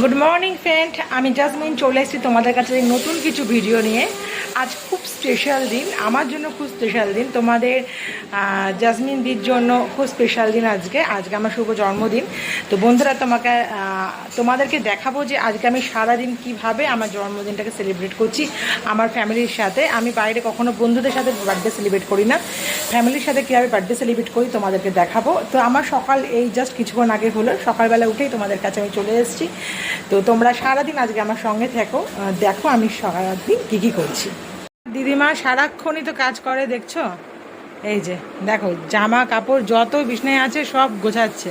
Good morning friend আমি জাসমিন চলে এসেছি তোমাদের কাছে নতুন কিছু ভিডিও নিয়ে। আজ খুব স্পেশাল দিন, আমার জন্য খুব স্পেশাল দিন। তোমাদের জাসমিন দির জন্য খুব স্পেশাল দিন আজকে। আজকে আমার শুভ জন্মদিন। তো বন্ধুরা, তোমাকে তোমাদেরকে দেখাবো যে আজকে আমি সারাদিন কীভাবে আমার জন্মদিনটাকে সেলিব্রেট করছি আমার ফ্যামিলির সাথে। আমি বাইরে কখনো বন্ধুদের সাথে বার্থডে সেলিব্রেট করি না। ফ্যামিলির সাথে কীভাবে বার্থডে সেলিব্রেট করি তোমাদেরকে দেখাবো। তো আমার সকাল, এই জাস্ট কিছুক্ষণ আগে হলো। সকালবেলা উঠেই তোমাদের কাছে আমি চলে এসেছি। তো তোমরা সারাদিন আজকে আমার সঙ্গে থেকো। দেখো আমি সারাদিন কী কী করছি। দিদিমা সারাক্ষণই তো কাজ করে, দেখছ? এই যে, দেখো, জামা, কাপড়, যত বিছনায় আছে, সব গোছাচ্ছে।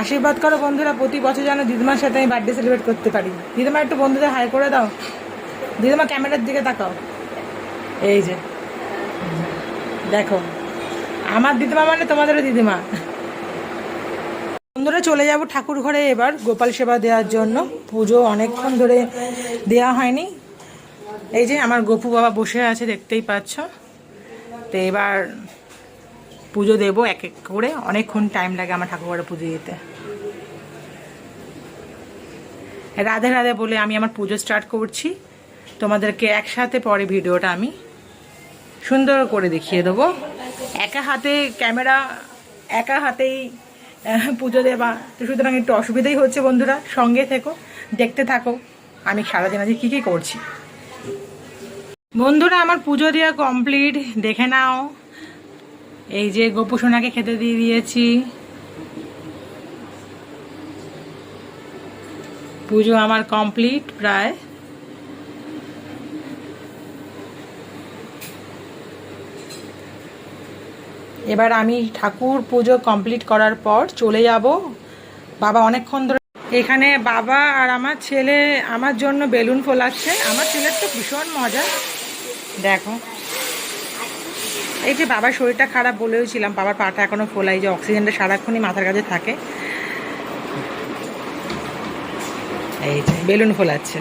আশীর্বাদ করো বন্ধুরা, প্রতি বছর যেন দিদিমার সাথে আমি বার্থডে সেলিব্রেট করতে পারি। দিদিমা, একটু বন্ধুদের হাই করে দাও। দিদিমা, ক্যামেরার দিকে তাকাও। এই যে, দেখো, আমার দিদিমা মানে তোমাদেরও দিদিমা। বন্ধুরা চলে যাব ঠাকুর ঘরে এবার গোপাল সেবা দেওয়ার জন্য। পুজো অনেকক্ষণ ধরে দেওয়া হয়নি। এই যে আমার গপু বাবা বসে আছে, দেখতেই পাচ্ছ। তো এবার পুজো দেবো এক এক করে। অনেকক্ষণ টাইম লাগে আমার ঠাকুর ঘরে পুজো দিতে। রাধে রাধে বলে আমি আমার পুজো স্টার্ট করছি। তোমাদেরকে একসাথে পরে ভিডিওটা আমি সুন্দর করে দেখিয়ে দেবো। একা হাতে ক্যামেরা একা হাতেই পুজো দেওয়া। তো সুতরাং একটু অসুবিধাই হচ্ছে বন্ধুরা, সঙ্গে থেকো, দেখতে থাকো, আমি সারাদিন আজকে কী কী করছি। বন্ধুরা, আমার পুজো দেওয়া কমপ্লিট দেখে নাও। এই যে গোপু সোনাকে খেতে দিয়ে দিয়েছি। পুজো আমার কমপ্লিট প্রায় এবার আমি ঠাকুর পুজো কমপ্লিট করার পর চলে যাব। বাবা অনেকক্ষণ ধরে এখানে বাবা আর আমার ছেলে আমার জন্য বেলুন ফোলাচ্ছে। আমার ছেলের তো ভীষণ মজা। দেখো। এই যে বাবার শরীরটা খারাপ বলেও ছিলাম, বাবার পাটা এখনও ফোলাই যে অক্সিজেনটা সারাক্ষণই মাথার কাছে থাকে। এই যে, বেলুন ফোলাচ্ছে।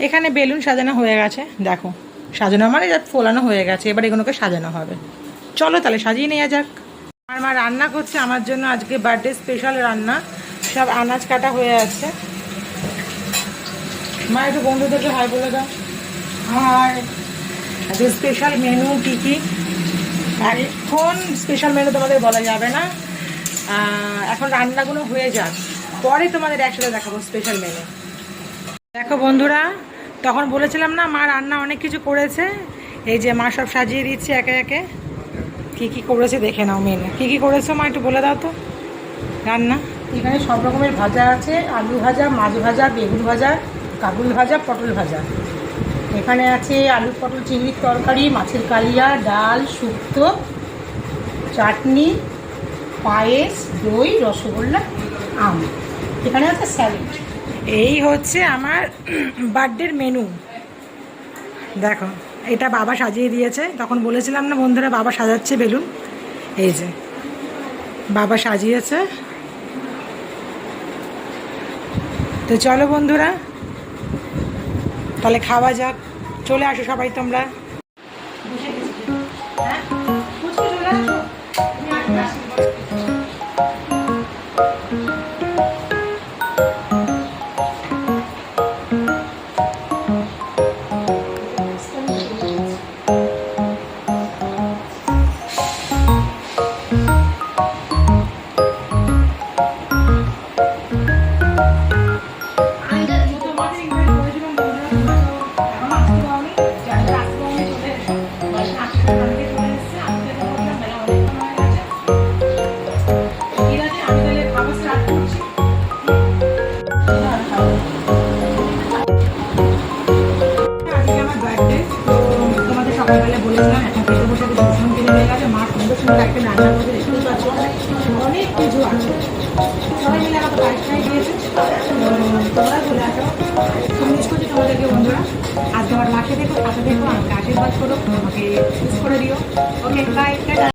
এখানে বেলুন সাজানো হয়ে গেছে, দেখো। সাজানো মানে যা ফোলানো হয়ে গেছে, এবার এগুলোকে সাজানো হবে। চলো তাহলে সাজিয়ে নেওয়া যাক। আমার মা রান্না করছে, আমার জন্য আজকে বার্থডে স্পেশাল রান্না। সব আনাজ কাটা হয়ে আছে। মা, একটু বন্ধুদেরকে হাই বলে দাও। আর আজকে স্পেশাল মেনু কী কী? এখন স্পেশাল মেনু তোমাদের বলা যাবে না। এখন রান্নাগুলো হয়ে যাক। পরে তোমাদের একসাথে দেখাবো স্পেশাল মেনু দেখো বন্ধুরা তখন বলেছিলাম না, মা রান্না অনেক কিছু করেছে। এই যে মা সব সাজিয়ে দিচ্ছে একে একে। কী কী করেছে দেখে নাও মেনু কী কী করেছ মা একটু বলে দাও তো। রান্না? এখানে সব রকমের ভাজা আছে। আলু ভাজা, মাছ ভাজা, বেগুন ভাজা, কাবুল ভাজা, পটল ভাজা। এখানে আছে আলু, পটল, চিংড়ির তরকারি, মাছের কালিয়া, ডাল, শুক্তো, চাটনি, পায়েস, দই, রসগোল্লা, আম। এখানে আছে স্যালাড। এই হচ্ছে আমার বার্থডের মেনু দেখো, এটা বাবা সাজিয়ে দিয়েছে। তখন বলেছিলাম না বন্ধুরা, বাবা সাজাচ্ছে বেলুন। এই যে, বাবা সাজিয়েছে। তো চলো বন্ধুরা, তাহলে খাওয়া যাক। চলে আসো সবাই তোমরা। আজকে আমার মাকে দেখো পাশে দেখো আমাকে আশীর্বাদ করো আমাকে করে দিও। Okay bye